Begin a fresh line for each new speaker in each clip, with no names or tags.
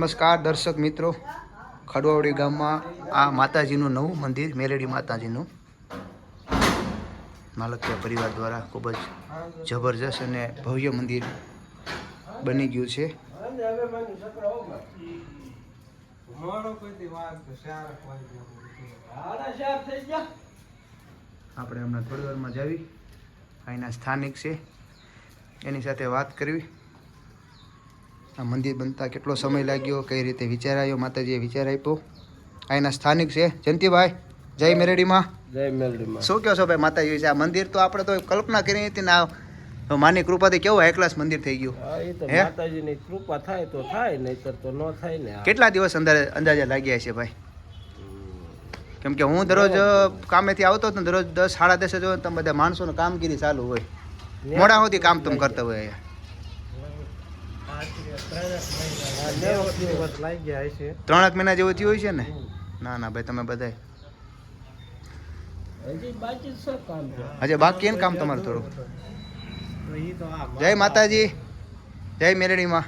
નમસ્કાર દર્શક મિત્રો. ખડવાવડી ગામમાં આ માતાજીનું નવું મંદિર, મેલેડી માતાજીનું. માલકિયા પરિવાર દ્વારા ખૂબ જ જબરજસ્ત અને ભવ્ય મંદિર બની ગયું છે. આપણે હમણાં થોડી વારમાં જાવી. અહીંના સ્થાનિક છે. એની સાથે વાત કરવી. આ મંદિર બનતા કેટલો સમય લાગ્યો કઈ રીતે વિચાર આવ્યો માતાજીએ વિચાર આપ્યો? અહીંના સ્થાનિક છે. જયંતિભાઈ જય મેરડીમાં.
જય મેરડીમાં.
શું કહો છો ભાઈ માતાજી વિશે આ મંદિર તો આપણે તો કલ્પના કરી હતી ને આ માની કૃપાથી કેવું હાઈ ક્લાસ મંદિર થઈ ગયું?
માતાજીની કૃપા થાય તો થાય નહીતર તો ન થાય ને
કેટલા દિવસ અંદાજે અંદાજે લાગ્યા છે ભાઈ? કેમ કે હું દરરોજ કામેથી આવતો હતો ને દરરોજ દસ સાડા દસે જો તમે બધા માણસોનું કામગીરી ચાલુ હોય. મોડા સુધી કામ તમે કરતા હોય અહીંયા
આ નેવું દિવસ લાગી ગયા હશે
ત્રણેક મહિના જેવું થયું હોય છે ને? ના ના ભાઈ, તમે બધા
હજી બાકી એમ કામ
તમારું થોડું? જય માતાજી, જય મેરડીમાં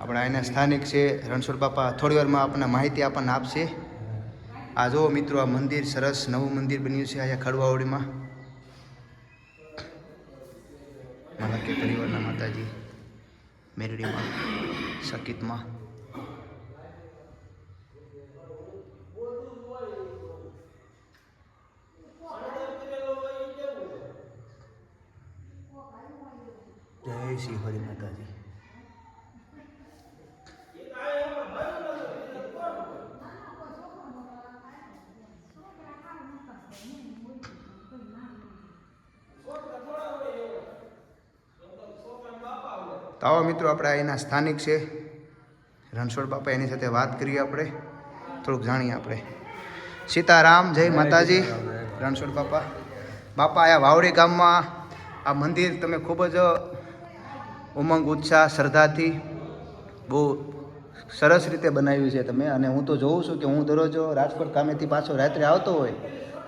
આપણા અહીંના સ્થાનિક છે, રણછોડ બાપા થોડી વારમાં આપણને માહિતી આપણને આપશે. આ જો મિત્રો, આ મંદિર સરસ નવું મંદિર બન્યું છે અહીંયા ખડવાવડીમાં. કે પરિવારના માતાજી, મેરડીમાં, સકિતમાં. જય શ્રી હરિ માતાજી. તો આવો મિત્રો આપણે એના સ્થાનિક છે. રણછોડ બાપા એની સાથે વાત કરીએ આપણે. થોડુંક જાણીએ આપણે. સીતારામ જય માતાજી. રણછોડ બાપા. બાપા આ વાવડી ગામમાં આ મંદિર તમે ખૂબ જ ઉમંગ ઉત્સાહ શ્રદ્ધાથી બહુ સરસ રીતે બનાવ્યું છે તમે. અને હું તો જોઉં છું કે હું દરરોજ રાજકોટ કામેથી પાછો રાત્રે આવતો હોય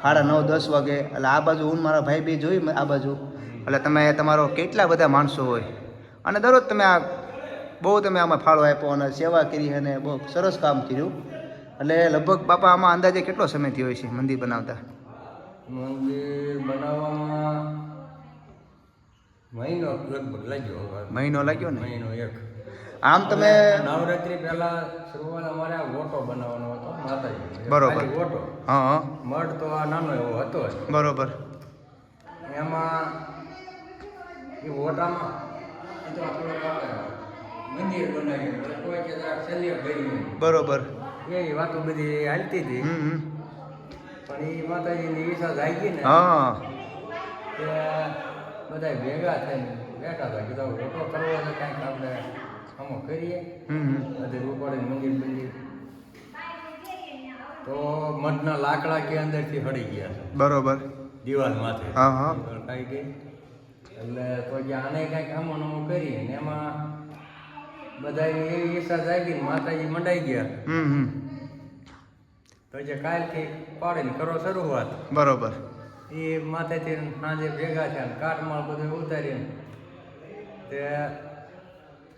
સાડા નવ દસ વાગે. એટલે આ બાજુ હું મારા ભાઈ બી જોઈ આ બાજુ. એટલે તમે તમારો કેટલા બધા માણસો હોય અને દરરોજ તમે આ બહુ તમે આમાં ફાળો આપ્યો અને સેવા કરી અને બહુ સરસ કામ કર્યું. એટલે લગભગ બાપા આમાં અંદાજે કેટલો સમય થયો છે મંદિર બનાવતા?
મંદિર બનાવવામાં મહિનો લગભગ લાગ્યો
મહિનો લાગ્યો ને?
મહિનો એક.
આમ તમે
નવરાત્રી પહેલા શરૂઆત અમારે આ ઓટો બનાવવાનો હતો માતાજી
બરોબર.
ઓટો.
હા
મઢ તો આ નાનો એવો હતો
બરોબર.
એમાં એ ઓટામાં થોડોક મંદિર બનાવ્યું કોઈ કે જરાક શલ્ય
બરોબર.
એ વાતો બધી હાલતી હતી. પણ એ માતાજીની આવી ગઈ ને
હા.
બધા ભેગા થઈને બેઠા હતા કીધું ઓટો કરવો છે કાંઈક આપણે અમો કરીએ. બધે ઉપાડે મંદિર મંદિર તો મઠના લાકડા કે અંદરથી હળી ગયા
બરોબર.
દિવાલ માથે.
હા, હા.
કઈ ગઈ. એટલે તો કે આને કાંઈક આમાં નમું કરીએ ને એમાં બધા એવી ઈચ્છા જાગી માતાજી મંડાઈ ગયા. તો જે કાલથી પાડીને કરો શરૂઆત.
બરોબર.
એ માથેથી સાંજે ભેગા થયા કાટમાળ બધું ઉતારીને તે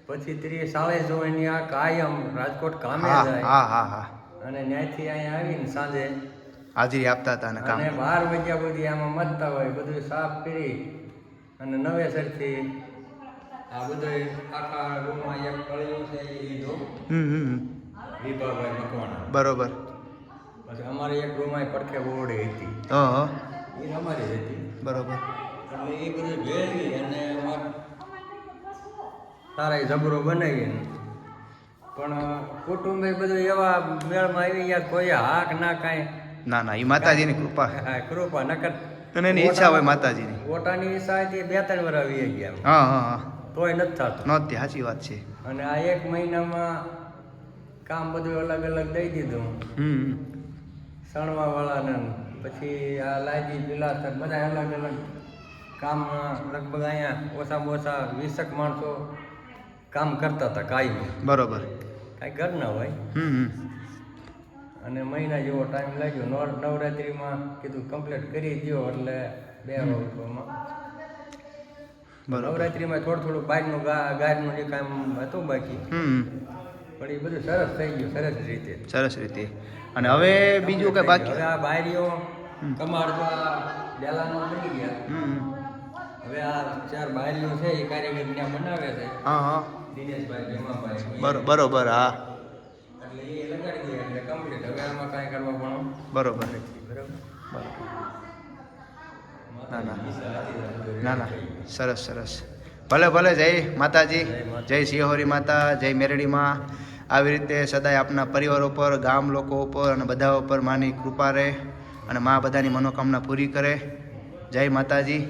પછી ત્રીસ ચાલીસ જોવાની આ કાયમ રાજકોટ કામે જાય.
હા હા હા.
અને ન્યાયથી અહીંયા આવીને સાંજે
હાજરી આપતા હતા અને
અને બાર વાગ્યા બધી આમાં મતતા હોય બધું સાફ કરી અને નવેસરથી આ બધો આખા રૂમમાં એક કળિયું છે એ લીધો. વિભાભાઈ મકવાણા.
બરોબર.
પછી અમારી એક રૂમમાં પડખે ઓરડી હતી.
હા
એ અમારી હતી.
બરોબર.
એટલે એ બધું ભેળવી અને સારા તારા જબરો બનાવીને. પણ કુટુંબે બધું એવા મેળમાં આવી ગયા કોઈ હાક ના કાંઈ.
ના ના એ માતાજીની કૃપા.
કૃપા નકર
અને એની ઈચ્છા હોય માતાજીની.
ઓટાની ઈચ્છા હતી બે ત્રણ વાર આવી ગયા
હા હા હા.
તોય નથી થતું.
નહોતી સાચી વાત છે.
અને આ એક મહિનામાં કામ બધું અલગ અલગ દઈ દીધું.
હમ.
સણવા વાળાને પછી આ લાજી પિલાસર બધા અલગ અલગ કામમાં લગભગ અહીંયા ઓછામાં ઓછા વીસક માણસો કામ કરતા હતા કાયમી.
બરોબર.
કાંઈ ઘરના હોય.
હમ હમ.
અને મહિના જેવો ટાઈમ લાગ્યો. નવ નવરાત્રિમાં કીધું કમ્પ્લીટ કરી દો એટલે બે વર્ષમાં નવરાત્રિમાં થોડું થોડું બહારનું ગા ગાયનું જે કામ હતું બાકી. પણ એ બધું સરસ થઈ ગયું સરસ રીતે.
સરસ રીતે. અને હવે બીજું કઈ બાકી?
હવે આ બારીઓ કમાડ તો આ ડેલાનો બની ગયા. હવે આ ચાર બારીઓ છે એ કાર્યક્રમ ત્યાં બનાવે છે.
હા હા.
દિનેશભાઈ ભીમાભાઈ.
બરોબર હા.
બરાબર.
ના ના. ના ના સરસ સરસ. ભલે ભલે જય માતાજી. જય સિંહોરી માતા જય મેરડીમાં. આવી રીતે સદાય આપના પરિવાર ઉપર ગામ લોકો ઉપર અને બધા ઉપર માની કૃપા રહે અને મા બધાની મનોકામના પૂરી કરે. જય માતાજી.